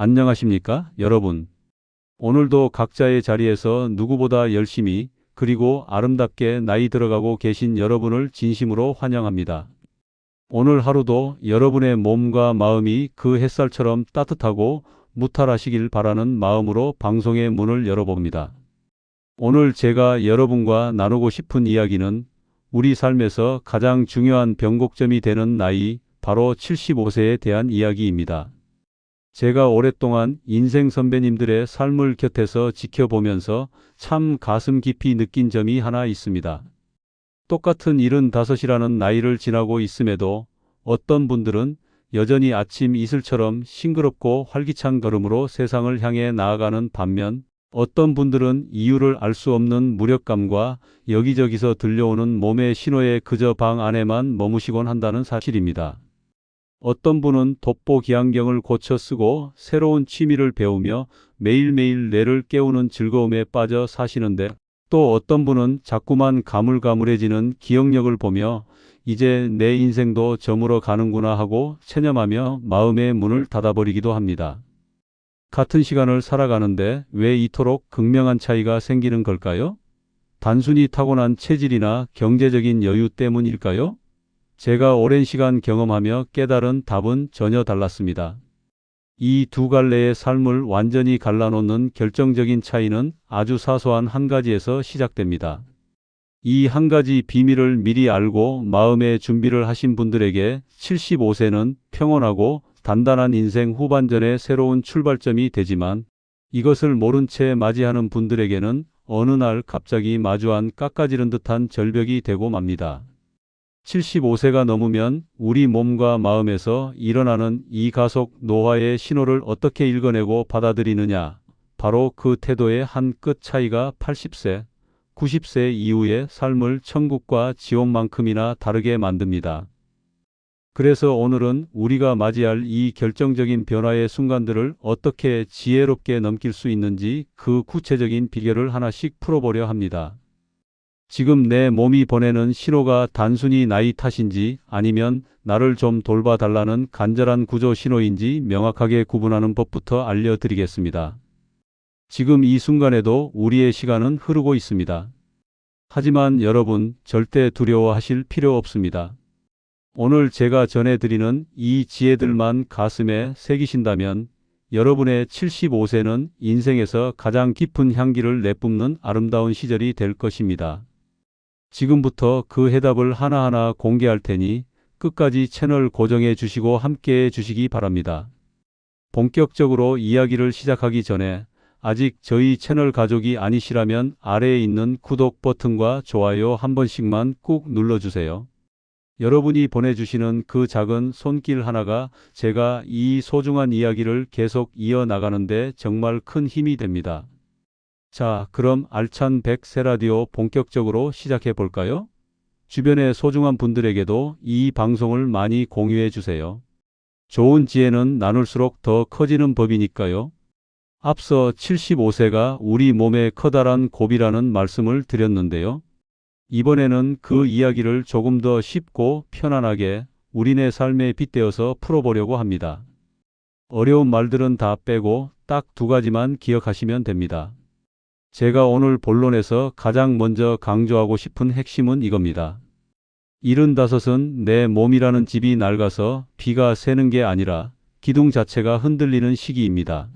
안녕하십니까, 여러분. 오늘도 각자의 자리에서 누구보다 열심히 그리고 아름답게 나이 들어가고 계신 여러분을 진심으로 환영합니다. 오늘 하루도 여러분의 몸과 마음이 그 햇살처럼 따뜻하고 무탈하시길 바라는 마음으로 방송의 문을 열어봅니다. 오늘 제가 여러분과 나누고 싶은 이야기는 우리 삶에서 가장 중요한 변곡점이 되는 나이, 바로 75세에 대한 이야기입니다. 제가 오랫동안 인생 선배님들의 삶을 곁에서 지켜보면서 참 가슴 깊이 느낀 점이 하나 있습니다. 똑같은 75이라는 나이를 지나고 있음에도 어떤 분들은 여전히 아침 이슬처럼 싱그럽고 활기찬 걸음으로 세상을 향해 나아가는 반면 어떤 분들은 이유를 알 수 없는 무력감과 여기저기서 들려오는 몸의 신호에 그저 방 안에만 머무시곤 한다는 사실입니다. 어떤 분은 돋보기 안경을 고쳐 쓰고 새로운 취미를 배우며 매일매일 뇌를 깨우는 즐거움에 빠져 사시는데 또 어떤 분은 자꾸만 가물가물해지는 기억력을 보며 이제 내 인생도 저물어 가는구나 하고 체념하며 마음의 문을 닫아버리기도 합니다. 같은 시간을 살아가는데 왜 이토록 극명한 차이가 생기는 걸까요? 단순히 타고난 체질이나 경제적인 여유 때문일까요? 제가 오랜 시간 경험하며 깨달은 답은 전혀 달랐습니다. 이 두 갈래의 삶을 완전히 갈라놓는 결정적인 차이는 아주 사소한 한 가지에서 시작됩니다. 이 한 가지 비밀을 미리 알고 마음의 준비를 하신 분들에게 75세는 평온하고 단단한 인생 후반전의 새로운 출발점이 되지만 이것을 모른 채 맞이하는 분들에게는 어느 날 갑자기 마주한 깎아지른 듯한 절벽이 되고 맙니다. 75세가 넘으면 우리 몸과 마음에서 일어나는 이 가속 노화의 신호를 어떻게 읽어내고 받아들이느냐. 바로 그 태도의 한 끗 차이가 80세, 90세 이후의 삶을 천국과 지옥만큼이나 다르게 만듭니다. 그래서 오늘은 우리가 맞이할 이 결정적인 변화의 순간들을 어떻게 지혜롭게 넘길 수 있는지 그 구체적인 비결을 하나씩 풀어보려 합니다. 지금 내 몸이 보내는 신호가 단순히 나이 탓인지 아니면 나를 좀 돌봐달라는 간절한 구조 신호인지 명확하게 구분하는 법부터 알려드리겠습니다. 지금 이 순간에도 우리의 시간은 흐르고 있습니다. 하지만 여러분 절대 두려워하실 필요 없습니다. 오늘 제가 전해드리는 이 지혜들만 가슴에 새기신다면 여러분의 75세는 인생에서 가장 깊은 향기를 내뿜는 아름다운 시절이 될 것입니다. 지금부터 그 해답을 하나하나 공개할 테니 끝까지 채널 고정해 주시고 함께 해 주시기 바랍니다. 본격적으로 이야기를 시작하기 전에 아직 저희 채널 가족이 아니시라면 아래에 있는 구독 버튼과 좋아요 한 번씩만 꾹 눌러주세요. 여러분이 보내주시는 그 작은 손길 하나가 제가 이 소중한 이야기를 계속 이어나가는데 정말 큰 힘이 됩니다. 자, 그럼 알찬 100세 라디오 본격적으로 시작해 볼까요? 주변의 소중한 분들에게도 이 방송을 많이 공유해 주세요. 좋은 지혜는 나눌수록 더 커지는 법이니까요. 앞서 75세가 우리 몸의 커다란 고비라는 말씀을 드렸는데요. 이번에는 그 이야기를 조금 더 쉽고 편안하게 우리네 삶에 빗대어서 풀어보려고 합니다. 어려운 말들은 다 빼고 딱 두 가지만 기억하시면 됩니다. 제가 오늘 본론에서 가장 먼저 강조하고 싶은 핵심은 이겁니다. 75은 내 몸이라는 집이 낡아서 비가 새는 게 아니라 기둥 자체가 흔들리는 시기입니다.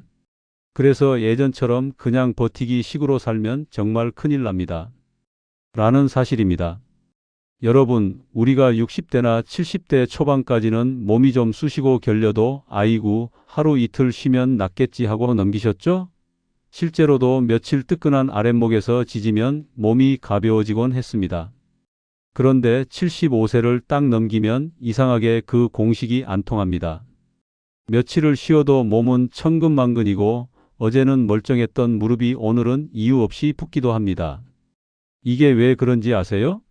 그래서 예전처럼 그냥 버티기 식으로 살면 정말 큰일 납니다. 라는 사실입니다. 여러분, 우리가 60대나 70대 초반까지는 몸이 좀 쑤시고 결려도 아이고 하루 이틀 쉬면 낫겠지 하고 넘기셨죠? 실제로도 며칠 뜨끈한 아랫목에서 지지면 몸이 가벼워지곤 했습니다. 그런데 75세를 딱 넘기면 이상하게 그 공식이 안 통합니다. 며칠을 쉬어도 몸은 천근만근이고 어제는 멀쩡했던 무릎이 오늘은 이유 없이 붓기도 합니다. 이게 왜 그런지 아세요?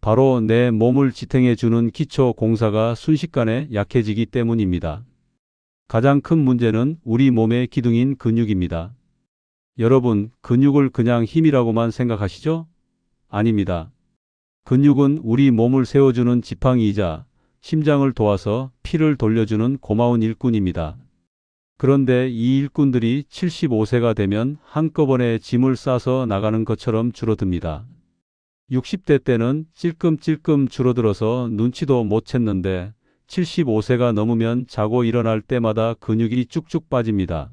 바로 내 몸을 지탱해 주는 기초 공사가 순식간에 약해지기 때문입니다. 가장 큰 문제는 우리 몸의 기둥인 근육입니다. 여러분, 근육을 그냥 힘이라고만 생각하시죠? 아닙니다. 근육은 우리 몸을 세워주는 지팡이이자 심장을 도와서 피를 돌려주는 고마운 일꾼입니다. 그런데 이 일꾼들이 75세가 되면 한꺼번에 짐을 싸서 나가는 것처럼 줄어듭니다. 60대 때는 찔끔찔끔 줄어들어서 눈치도 못 챘는데 75세가 넘으면 자고 일어날 때마다 근육이 쭉쭉 빠집니다.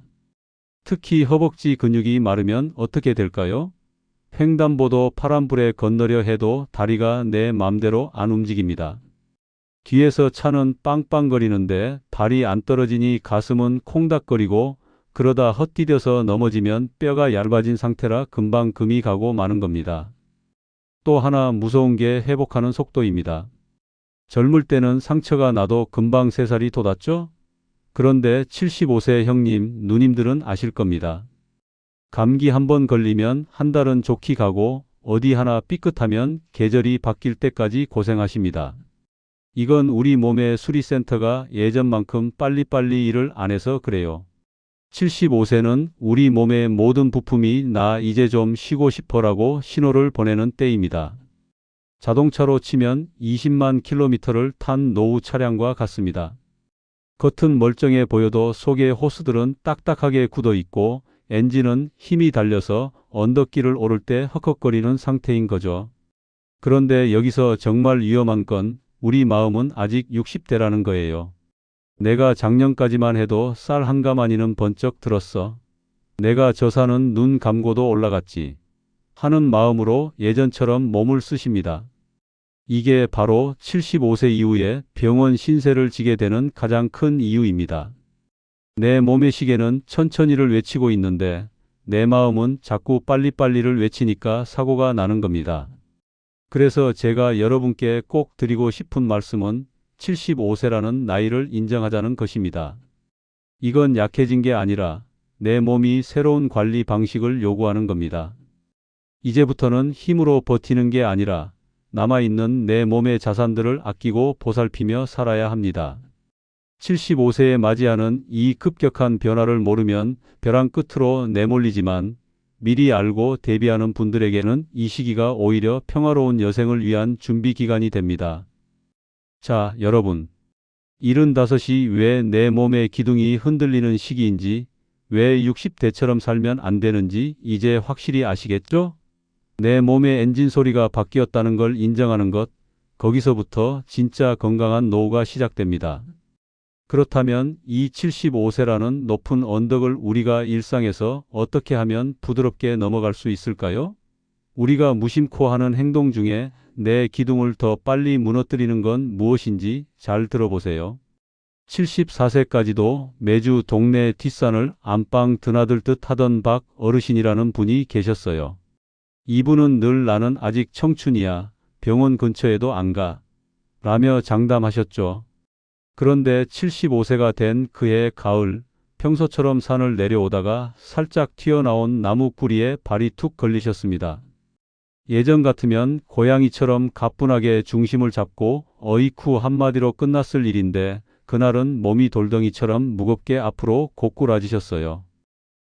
특히 허벅지 근육이 마르면 어떻게 될까요? 횡단보도 파란불에 건너려 해도 다리가 내 맘대로 안 움직입니다. 뒤에서 차는 빵빵거리는데 발이 안 떨어지니 가슴은 콩닥거리고 그러다 헛디뎌서 넘어지면 뼈가 얇아진 상태라 금방 금이 가고 마는 겁니다. 또 하나 무서운 게 회복하는 속도입니다. 젊을 때는 상처가 나도 금방 세 살이 돋았죠? 그런데 75세 형님, 누님들은 아실 겁니다. 감기 한 번 걸리면 한 달은 좋게 가고 어디 하나 삐끗하면 계절이 바뀔 때까지 고생하십니다. 이건 우리 몸의 수리센터가 예전만큼 빨리빨리 일을 안 해서 그래요. 75세는 우리 몸의 모든 부품이 나 이제 좀 쉬고 싶어라고 신호를 보내는 때입니다. 자동차로 치면 20만 킬로미터를 탄 노후 차량과 같습니다. 겉은 멀쩡해 보여도 속의 호스들은 딱딱하게 굳어 있고 엔진은 힘이 달려서 언덕길을 오를 때 헉헉거리는 상태인 거죠. 그런데 여기서 정말 위험한 건 우리 마음은 아직 60대라는 거예요. 내가 작년까지만 해도 쌀 한 가마니는 번쩍 들었어. 내가 저 산은 눈 감고도 올라갔지. 하는 마음으로 예전처럼 몸을 쓰십니다. 이게 바로 75세 이후에 병원 신세를 지게 되는 가장 큰 이유입니다. 내 몸의 시계는 천천히를 외치고 있는데 내 마음은 자꾸 빨리빨리를 외치니까 사고가 나는 겁니다. 그래서 제가 여러분께 꼭 드리고 싶은 말씀은 75세라는 나이를 인정하자는 것입니다. 이건 약해진 게 아니라 내 몸이 새로운 관리 방식을 요구하는 겁니다. 이제부터는 힘으로 버티는 게 아니라 남아있는 내 몸의 자산들을 아끼고 보살피며 살아야 합니다. 75세에 맞이하는 이 급격한 변화를 모르면 벼랑 끝으로 내몰리지만 미리 알고 대비하는 분들에게는 이 시기가 오히려 평화로운 여생을 위한 준비 기간이 됩니다. 자, 여러분. 75이 왜 내 몸의 기둥이 흔들리는 시기인지, 왜 60대처럼 살면 안 되는지 이제 확실히 아시겠죠? 내 몸의 엔진 소리가 바뀌었다는 걸 인정하는 것, 거기서부터 진짜 건강한 노후가 시작됩니다. 그렇다면 이 75세라는 높은 언덕을 우리가 일상에서 어떻게 하면 부드럽게 넘어갈 수 있을까요? 우리가 무심코 하는 행동 중에 내 기둥을 더 빨리 무너뜨리는 건 무엇인지 잘 들어보세요. 74세까지도 매주 동네 뒷산을 안방 드나들듯 하던 박 어르신이라는 분이 계셨어요. 이분은 늘 나는 아직 청춘이야. 병원 근처에도 안 가. 라며 장담하셨죠. 그런데 75세가 된 그해 가을, 평소처럼 산을 내려오다가 살짝 튀어나온 나무 뿌리에 발이 툭 걸리셨습니다. 예전 같으면 고양이처럼 가뿐하게 중심을 잡고 어이쿠 한마디로 끝났을 일인데 그날은 몸이 돌덩이처럼 무겁게 앞으로 고꾸라지셨어요.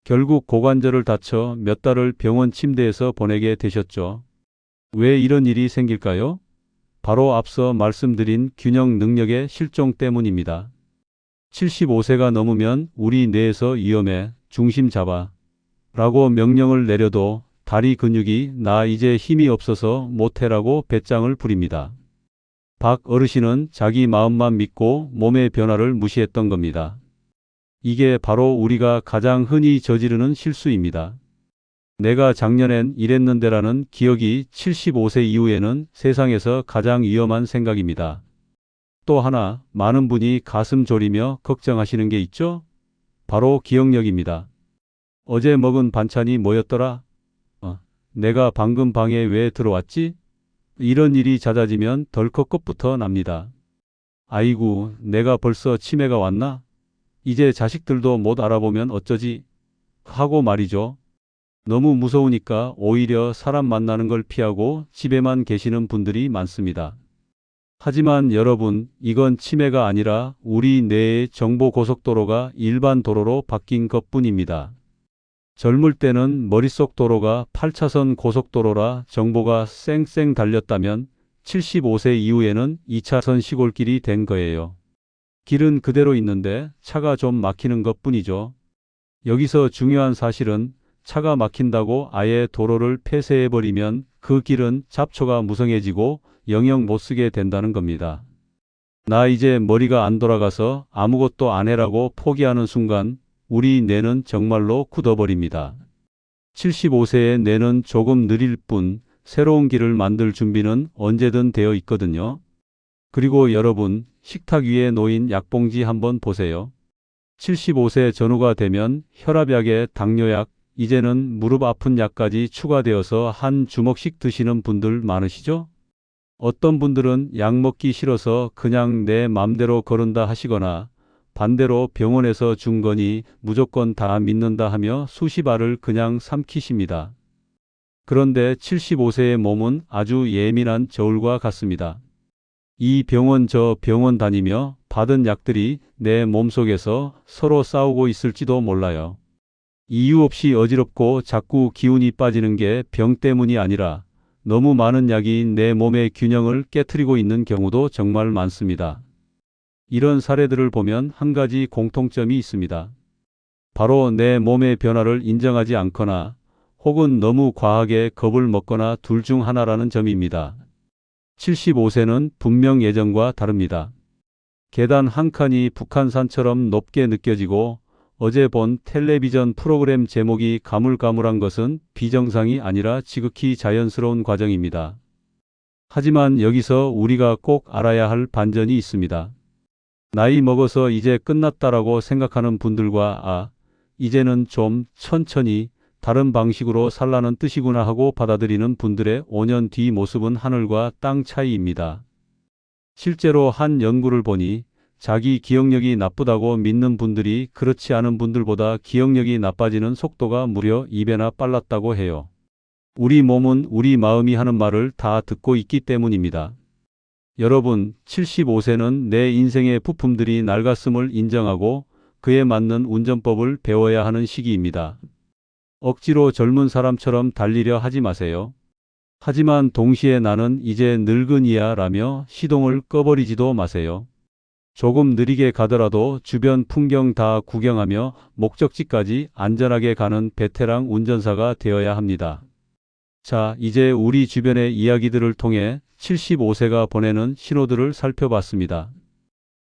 결국 고관절을 다쳐 몇 달을 병원 침대에서 보내게 되셨죠. 왜 이런 일이 생길까요? 바로 앞서 말씀드린 균형 능력의 실종 때문입니다. 75세가 넘으면 우리 뇌에서 위험해 중심 잡아 라고 명령을 내려도 다리 근육이 나 이제 힘이 없어서 못해라고 배짱을 부립니다. 박 어르신은 자기 마음만 믿고 몸의 변화를 무시했던 겁니다. 이게 바로 우리가 가장 흔히 저지르는 실수입니다. 내가 작년엔 이랬는데라는 기억이 75세 이후에는 세상에서 가장 위험한 생각입니다. 또 하나 많은 분이 가슴 졸이며 걱정하시는 게 있죠? 바로 기억력입니다. 어제 먹은 반찬이 뭐였더라? 어, 내가 방금 방에 왜 들어왔지? 이런 일이 잦아지면 덜컥 겁부터 납니다. 아이고, 내가 벌써 치매가 왔나? 이제 자식들도 못 알아보면 어쩌지? 하고 말이죠. 너무 무서우니까 오히려 사람 만나는 걸 피하고 집에만 계시는 분들이 많습니다. 하지만 여러분, 이건 치매가 아니라 우리 뇌의 정보 고속도로가 일반 도로로 바뀐 것 뿐입니다. 젊을 때는 머릿속 도로가 8차선 고속도로라 정보가 쌩쌩 달렸다면 75세 이후에는 2차선 시골길이 된 거예요. 길은 그대로 있는데 차가 좀 막히는 것 뿐이죠. 여기서 중요한 사실은 차가 막힌다고 아예 도로를 폐쇄해버리면 그 길은 잡초가 무성해지고 영영 못 쓰게 된다는 겁니다. 나 이제 머리가 안 돌아가서 아무것도 안 해라고 포기하는 순간 우리 뇌는 정말로 굳어버립니다. 75세의 뇌는 조금 느릴 뿐 새로운 길을 만들 준비는 언제든 되어 있거든요. 그리고 여러분, 식탁 위에 놓인 약봉지 한번 보세요. 75세 전후가 되면 혈압약에 당뇨약, 이제는 무릎 아픈 약까지 추가되어서 한 주먹씩 드시는 분들 많으시죠? 어떤 분들은 약 먹기 싫어서 그냥 내 맘대로 거른다 하시거나 반대로 병원에서 준 거니 무조건 다 믿는다 하며 수시발을 그냥 삼키십니다. 그런데 75세의 몸은 아주 예민한 저울과 같습니다. 이 병원 저 병원 다니며 받은 약들이 내 몸속에서 서로 싸우고 있을지도 몰라요. 이유 없이 어지럽고 자꾸 기운이 빠지는 게 병 때문이 아니라 너무 많은 약이 내 몸의 균형을 깨뜨리고 있는 경우도 정말 많습니다. 이런 사례들을 보면 한 가지 공통점이 있습니다. 바로 내 몸의 변화를 인정하지 않거나 혹은 너무 과하게 겁을 먹거나 둘 중 하나라는 점입니다. 75세는 분명 예전과 다릅니다. 계단 한 칸이 북한산처럼 높게 느껴지고 어제 본 텔레비전 프로그램 제목이 가물가물한 것은 비정상이 아니라 지극히 자연스러운 과정입니다. 하지만 여기서 우리가 꼭 알아야 할 반전이 있습니다. 나이 먹어서 이제 끝났다라고 생각하는 분들과 아, 이제는 좀 천천히 다른 방식으로 살라는 뜻이구나 하고 받아들이는 분들의 5년 뒤 모습은 하늘과 땅 차이입니다. 실제로 한 연구를 보니 자기 기억력이 나쁘다고 믿는 분들이 그렇지 않은 분들보다 기억력이 나빠지는 속도가 무려 2배나 빨랐다고 해요. 우리 몸은 우리 마음이 하는 말을 다 듣고 있기 때문입니다. 여러분, 75세는 내 인생의 부품들이 낡았음을 인정하고 그에 맞는 운전법을 배워야 하는 시기입니다. 억지로 젊은 사람처럼 달리려 하지 마세요. 하지만 동시에 나는 이제 늙은이야 라며 시동을 꺼버리지도 마세요. 조금 느리게 가더라도 주변 풍경 다 구경하며 목적지까지 안전하게 가는 베테랑 운전사가 되어야 합니다. 자, 이제 우리 주변의 이야기들을 통해 75세가 보내는 신호들을 살펴봤습니다.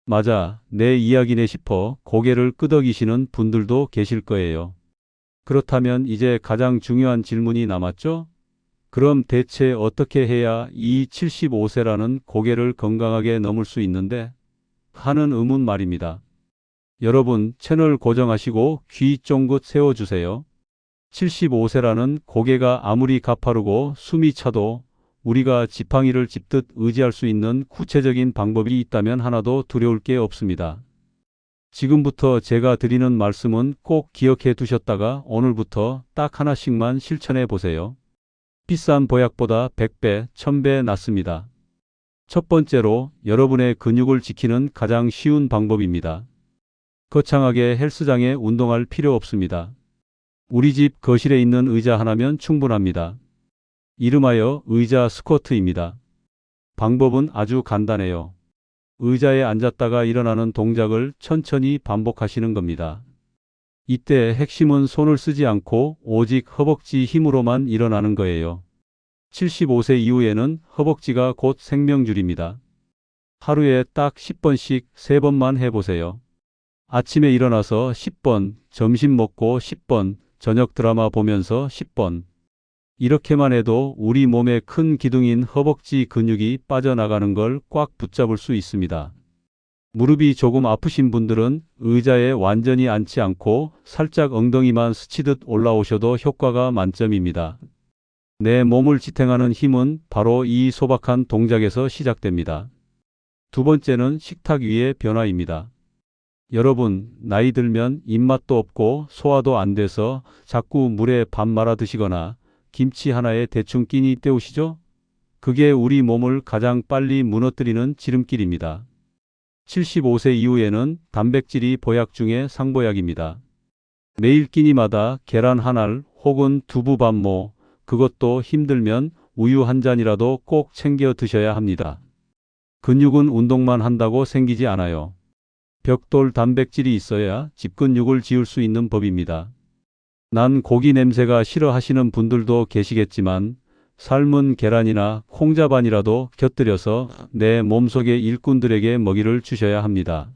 맞아, 내 이야기네 싶어 고개를 끄덕이시는 분들도 계실 거예요. 그렇다면 이제 가장 중요한 질문이 남았죠? 그럼 대체 어떻게 해야 이 75세라는 고개를 건강하게 넘을 수 있는데? 하는 의문 말입니다. 여러분 채널 고정하시고 귀 쫑긋 세워주세요. 75세라는 고개가 아무리 가파르고 숨이 차도 우리가 지팡이를 짚듯 의지할 수 있는 구체적인 방법이 있다면 하나도 두려울 게 없습니다. 지금부터 제가 드리는 말씀은 꼭 기억해 두셨다가 오늘부터 딱 하나씩만 실천해 보세요. 비싼 보약보다 100배, 1000배 낫습니다. 첫 번째로 여러분의 근육을 지키는 가장 쉬운 방법입니다. 거창하게 헬스장에 운동할 필요 없습니다. 우리 집 거실에 있는 의자 하나면 충분합니다. 이름하여 의자 스쿼트입니다. 방법은 아주 간단해요. 의자에 앉았다가 일어나는 동작을 천천히 반복하시는 겁니다. 이때 핵심은 손을 쓰지 않고 오직 허벅지 힘으로만 일어나는 거예요. 75세 이후에는 허벅지가 곧 생명줄입니다. 하루에 딱 10번씩 3번만 해보세요. 아침에 일어나서 10번, 점심 먹고 10번, 저녁 드라마 보면서 10번. 이렇게만 해도 우리 몸의 큰 기둥인 허벅지 근육이 빠져나가는 걸 꽉 붙잡을 수 있습니다. 무릎이 조금 아프신 분들은 의자에 완전히 앉지 않고 살짝 엉덩이만 스치듯 올라오셔도 효과가 만점입니다. 내 몸을 지탱하는 힘은 바로 이 소박한 동작에서 시작됩니다. 두 번째는 식탁 위의 변화입니다. 여러분, 나이 들면 입맛도 없고 소화도 안 돼서 자꾸 물에 밥 말아 드시거나 김치 하나에 대충 끼니 때우시죠? 그게 우리 몸을 가장 빨리 무너뜨리는 지름길입니다. 75세 이후에는 단백질이 보약 중에 상보약입니다. 매일 끼니마다 계란 한 알 혹은 두부 반모, 그것도 힘들면 우유 한 잔이라도 꼭 챙겨 드셔야 합니다. 근육은 운동만 한다고 생기지 않아요. 벽돌 단백질이 있어야 집근육을 지을 수 있는 법입니다. 난 고기 냄새가 싫어하시는 분들도 계시겠지만 삶은 계란이나 콩자반이라도 곁들여서 내 몸속의 일꾼들에게 먹이를 주셔야 합니다.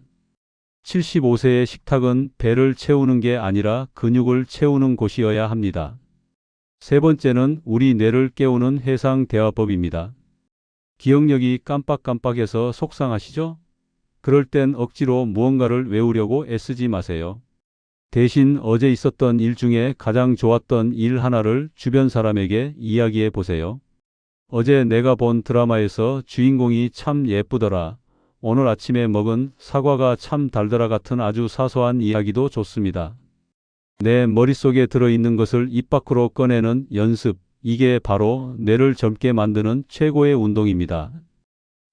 75세의 식탁은 배를 채우는 게 아니라 근육을 채우는 곳이어야 합니다. 세 번째는 우리 뇌를 깨우는 해상 대화법입니다. 기억력이 깜빡깜빡해서 속상하시죠? 그럴 땐 억지로 무언가를 외우려고 애쓰지 마세요. 대신 어제 있었던 일 중에 가장 좋았던 일 하나를 주변 사람에게 이야기해 보세요. 어제 내가 본 드라마에서 주인공이 참 예쁘더라. 오늘 아침에 먹은 사과가 참 달더라 같은 아주 사소한 이야기도 좋습니다. 내 머릿속에 들어있는 것을 입 밖으로 꺼내는 연습, 이게 바로 뇌를 젊게 만드는 최고의 운동입니다.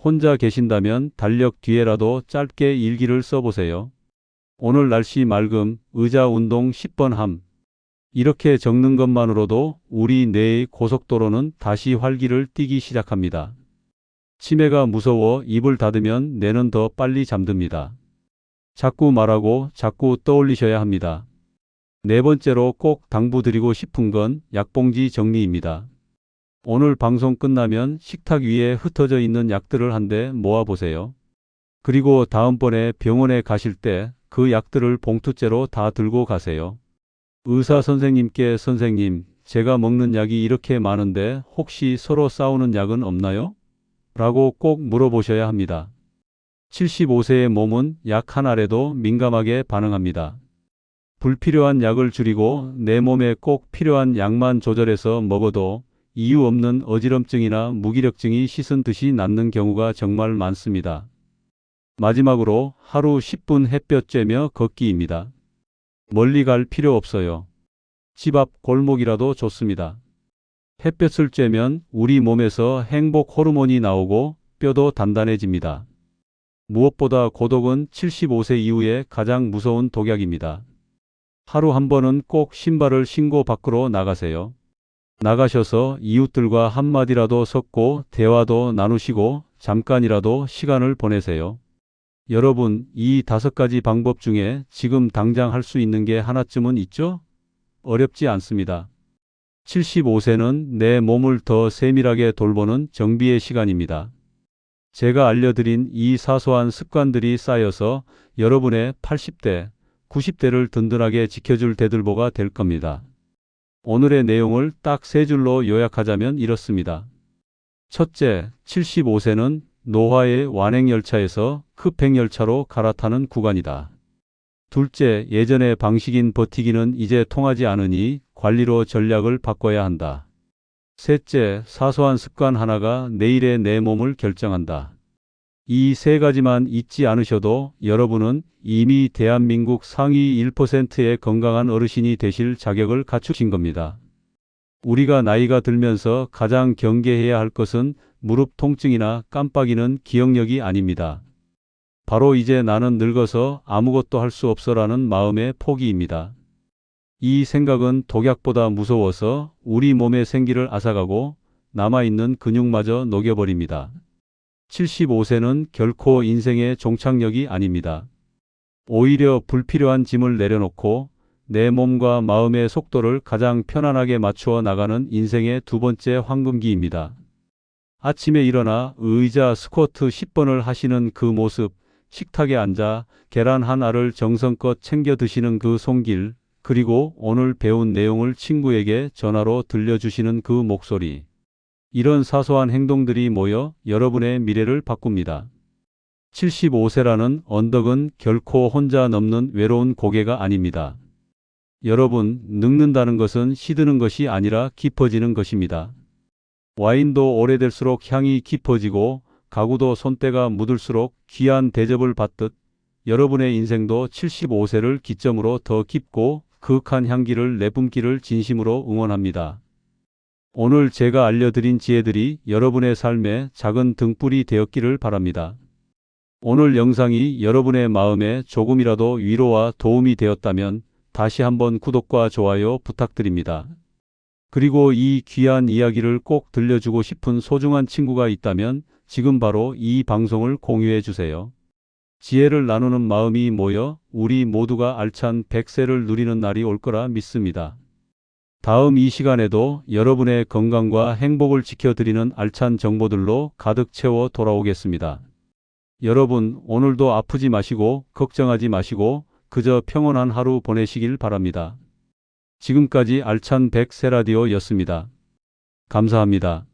혼자 계신다면 달력 뒤에라도 짧게 일기를 써보세요. 오늘 날씨 맑음, 의자 운동 10번 함. 이렇게 적는 것만으로도 우리 뇌의 고속도로는 다시 활기를 띠기 시작합니다. 치매가 무서워 입을 닫으면 뇌는 더 빨리 잠듭니다. 자꾸 말하고 자꾸 떠올리셔야 합니다. 네 번째로 꼭 당부드리고 싶은 건 약봉지 정리입니다. 오늘 방송 끝나면 식탁 위에 흩어져 있는 약들을 한데 모아보세요. 그리고 다음번에 병원에 가실 때 그 약들을 봉투째로 다 들고 가세요. 의사 선생님께 선생님, 제가 먹는 약이 이렇게 많은데 혹시 서로 싸우는 약은 없나요? 라고 꼭 물어보셔야 합니다. 75세의 몸은 약 하나라도 민감하게 반응합니다. 불필요한 약을 줄이고 내 몸에 꼭 필요한 약만 조절해서 먹어도 이유 없는 어지럼증이나 무기력증이 씻은 듯이 낫는 경우가 정말 많습니다. 마지막으로 하루 10분 햇볕 쬐며 걷기입니다. 멀리 갈 필요 없어요. 집 앞 골목이라도 좋습니다. 햇볕을 쬐면 우리 몸에서 행복 호르몬이 나오고 뼈도 단단해집니다. 무엇보다 고독은 75세 이후에 가장 무서운 독약입니다. 하루 한 번은 꼭 신발을 신고 밖으로 나가세요. 나가셔서 이웃들과 한마디라도 섞고 대화도 나누시고 잠깐이라도 시간을 보내세요. 여러분, 이 다섯 가지 방법 중에 지금 당장 할 수 있는 게 하나쯤은 있죠? 어렵지 않습니다. 75세는 내 몸을 더 세밀하게 돌보는 정비의 시간입니다. 제가 알려드린 이 사소한 습관들이 쌓여서 여러분의 80대, 90대를 든든하게 지켜줄 대들보가 될 겁니다. 오늘의 내용을 딱 세 줄로 요약하자면 이렇습니다. 첫째, 75세는 노화의 완행열차에서 급행열차로 갈아타는 구간이다. 둘째, 예전의 방식인 버티기는 이제 통하지 않으니 관리로 전략을 바꿔야 한다. 셋째, 사소한 습관 하나가 내일의 내 몸을 결정한다. 이 세 가지만 잊지 않으셔도 여러분은 이미 대한민국 상위 1%의 건강한 어르신이 되실 자격을 갖추신 겁니다. 우리가 나이가 들면서 가장 경계해야 할 것은 무릎 통증이나 깜빡이는 기억력이 아닙니다. 바로 이제 나는 늙어서 아무것도 할 수 없어라는 마음의 포기입니다. 이 생각은 독약보다 무서워서 우리 몸의 생기를 앗아가고 남아있는 근육마저 녹여버립니다. 75세는 결코 인생의 종착역이 아닙니다. 오히려 불필요한 짐을 내려놓고 내 몸과 마음의 속도를 가장 편안하게 맞추어 나가는 인생의 두 번째 황금기입니다. 아침에 일어나 의자 스쿼트 10번을 하시는 그 모습, 식탁에 앉아 계란 한 알을 정성껏 챙겨 드시는 그 손길, 그리고 오늘 배운 내용을 친구에게 전화로 들려주시는 그 목소리. 이런 사소한 행동들이 모여 여러분의 미래를 바꿉니다. 75세라는 언덕은 결코 혼자 넘는 외로운 고개가 아닙니다. 여러분, 늙는다는 것은 시드는 것이 아니라 깊어지는 것입니다. 와인도 오래될수록 향이 깊어지고 가구도 손때가 묻을수록 귀한 대접을 받듯 여러분의 인생도 75세를 기점으로 더 깊고 그윽한 향기를 내뿜기를 진심으로 응원합니다. 오늘 제가 알려드린 지혜들이 여러분의 삶에 작은 등불이 되었기를 바랍니다. 오늘 영상이 여러분의 마음에 조금이라도 위로와 도움이 되었다면 다시 한번 구독과 좋아요 부탁드립니다. 그리고 이 귀한 이야기를 꼭 들려주고 싶은 소중한 친구가 있다면 지금 바로 이 방송을 공유해 주세요. 지혜를 나누는 마음이 모여 우리 모두가 알찬 100세를 누리는 날이 올 거라 믿습니다. 다음 이 시간에도 여러분의 건강과 행복을 지켜드리는 알찬 정보들로 가득 채워 돌아오겠습니다. 여러분, 오늘도 아프지 마시고 걱정하지 마시고 그저 평온한 하루 보내시길 바랍니다. 지금까지 알찬 100세 라디오였습니다. 감사합니다.